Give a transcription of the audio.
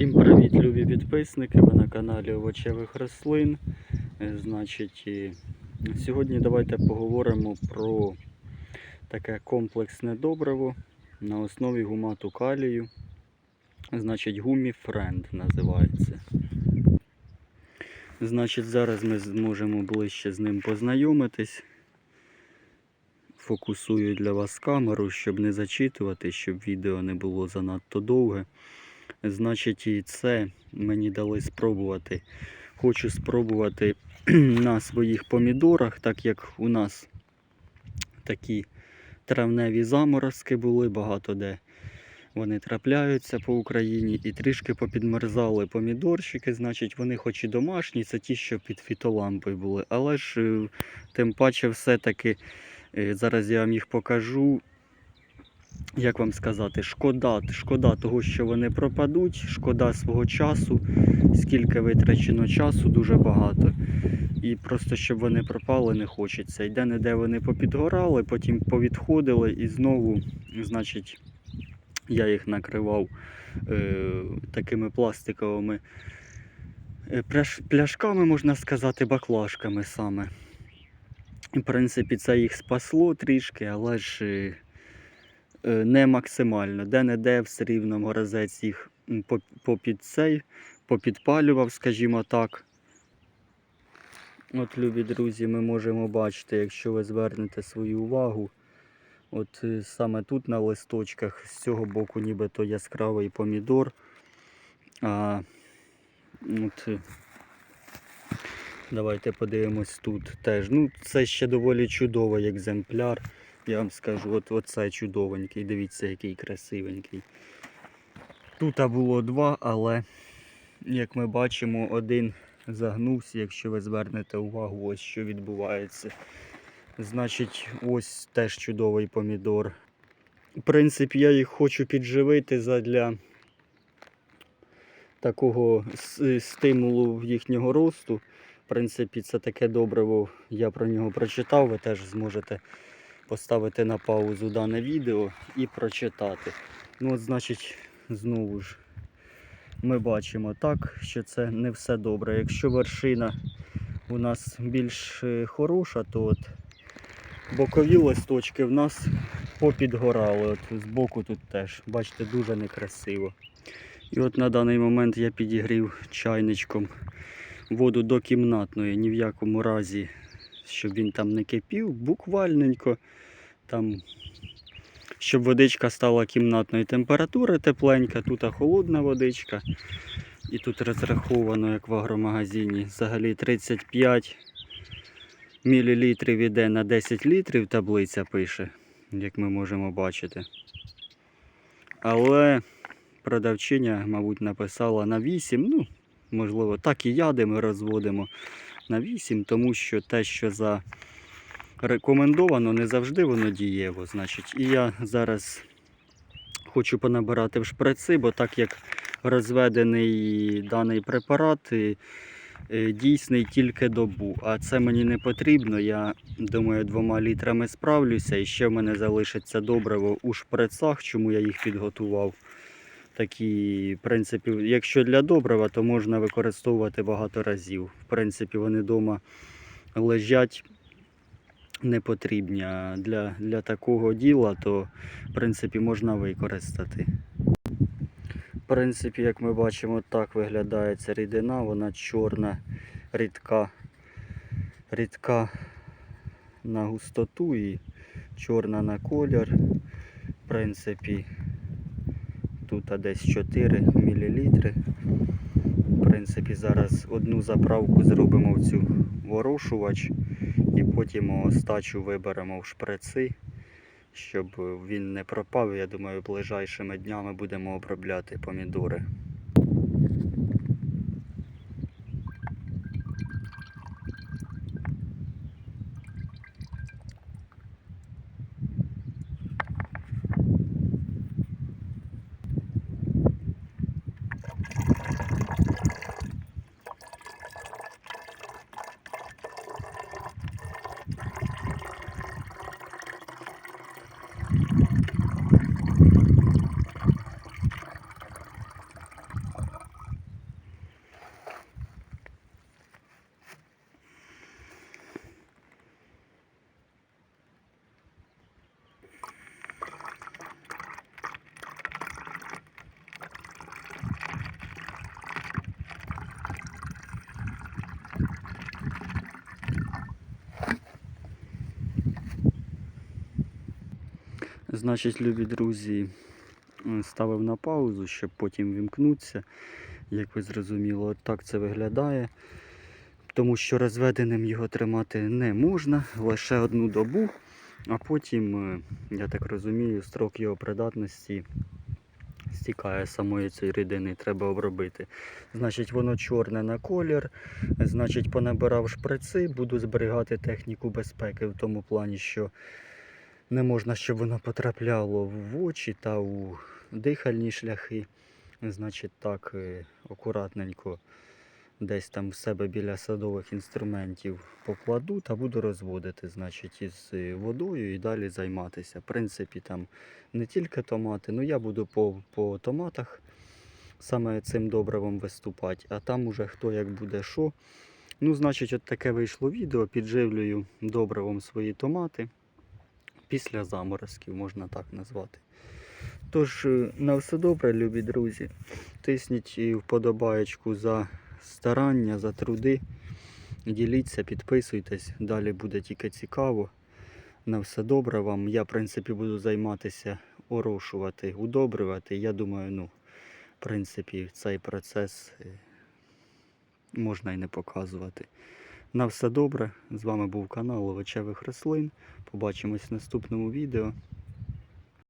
Всім привіт, любі підписники! Ви на каналі Овочевих рослин. Е, Значить, сьогодні давайте поговоримо про таке комплексне добриво на основі гумату калію. Значить, гумі Френд називається. Значить, зараз ми зможемо ближче з ним познайомитись. Фокусую для вас камеру, щоб не зачитувати, щоб відео не було занадто довге. Значить, і це мені дали спробувати. Хочу спробувати на своїх помідорах, так як у нас такі травневі заморозки були, багато де вони трапляються по Україні і трішки попідмерзали помідорчики, значить вони хоч і домашні, це ті, що під фітолампою були. Але ж е, тим паче все-таки е, зараз я вам їх покажу як вам сказати, шкода, шкода того, що вони пропадуть, шкода свого часу, скільки витрачено часу, дуже багато. І просто щоб вони пропали, не хочеться. Йде не де вони попідгорали, потім повідходили і знову, значить, я їх накривав е, такими пластиковими е, пляшками, можна сказати, баклажками саме. В принципі, це їх спасло трішки, але ж. Е, не максимально. Де-не-де все рівно морозець їх попід цей, попідпалював, скажімо так. От, любі друзі, ми можемо бачити, якщо ви звернете свою увагу, от е, саме тут на листочках, з цього боку нібито яскравий помідор. А от, е, давайте подивимось тут теж. Ну, це ще доволі чудовий екземпляр. Я вам скажу, от оце чудовенький, дивіться, який красивенький. Тут було два, але як ми бачимо, один загнувся, якщо ви звернете увагу, ось що відбувається. Значить, ось теж чудовий помідор. В принципі, я їх хочу підживити задля такого стимулу їхнього росту. В принципі, це таке добриво, я про нього прочитав, ви теж зможете поставити на паузу дане відео і прочитати. Ну, от, значить, знову ж ми бачимо так, що це не все добре. Якщо вершина у нас більш е, хороша, то от бокові листочки в нас попідгорали. От збоку тут теж, бачите, дуже некрасиво. І от на даний момент я підігрів чайничком воду до кімнатної, ні в якому разі, щоб він там не кипів, буквальненько там, щоб водичка стала кімнатної температури тепленька, тут холодна водичка. І тут розраховано, як в агромагазині, взагалі 35 мл іде на 10 літрів, таблиця пише, як ми можемо бачити. Але продавчиня, мабуть, написала на 8, ну, можливо, так і яди ми розводимо на 8, тому що те, що за рекомендовано, не завжди воно дієво. Значить. І я зараз хочу понабирати в шприци, бо так як розведений даний препарат е, дійсний тільки добу. А це мені не потрібно. Я думаю, двома літрами справлюся. І ще в мене залишиться добриво у шприцах, чому я їх підготував. Такі, в принципі, якщо для добрива, то можна використовувати багато разів. В принципі, вони вдома лежать не потрібні. А для, для такого діла, то в принципі можна використати. В принципі, як ми бачимо, так виглядає ця рідина, вона чорна, рідка, рідка на густоту і чорна на колір. В принципі, тут десь 4 мл. В принципі, зараз одну заправку зробимо в цю ворошувач і потім остачу виберемо в шприци, щоб він не пропав. Я думаю, ближайшими днями будемо обробляти помідори. Значить, любі друзі, е, ставив на паузу, щоб потім вімкнутися. Як ви зрозуміли, от так це виглядає. Тому що розведеним його тримати не можна лише одну добу, а потім, е, я так розумію, строк його придатності стікає самої цієї рідини, треба обробити. Значить, воно чорне на колір. Значить, понабирав шприци, буду зберігати техніку безпеки в тому плані, що не можна, щоб воно потрапляло в очі та у дихальні шляхи. Значить, так е, акуратненько десь там в себе біля садових інструментів покладу та буду розводити, значить, із е, водою і далі займатися. В принципі, там не тільки томати, ну я буду по, по томатах саме цим добривом виступати, а там уже хто як буде що. Ну, значить, от таке вийшло відео, підживлюю добривом свої томати після заморозків, можна так назвати. Тож, е, на все добре, любі друзі. Тисніть вподобаєчку за старання, за труди. Діліться, підписуйтесь, далі буде тільки цікаво. На все добре вам. Я, в принципі, буду займатися орошувати, удобрювати. Я думаю, ну, в принципі, цей процес е, можна і не показувати. На все добре. З вами був канал Овочевих рослин. Побачимось в наступному відео.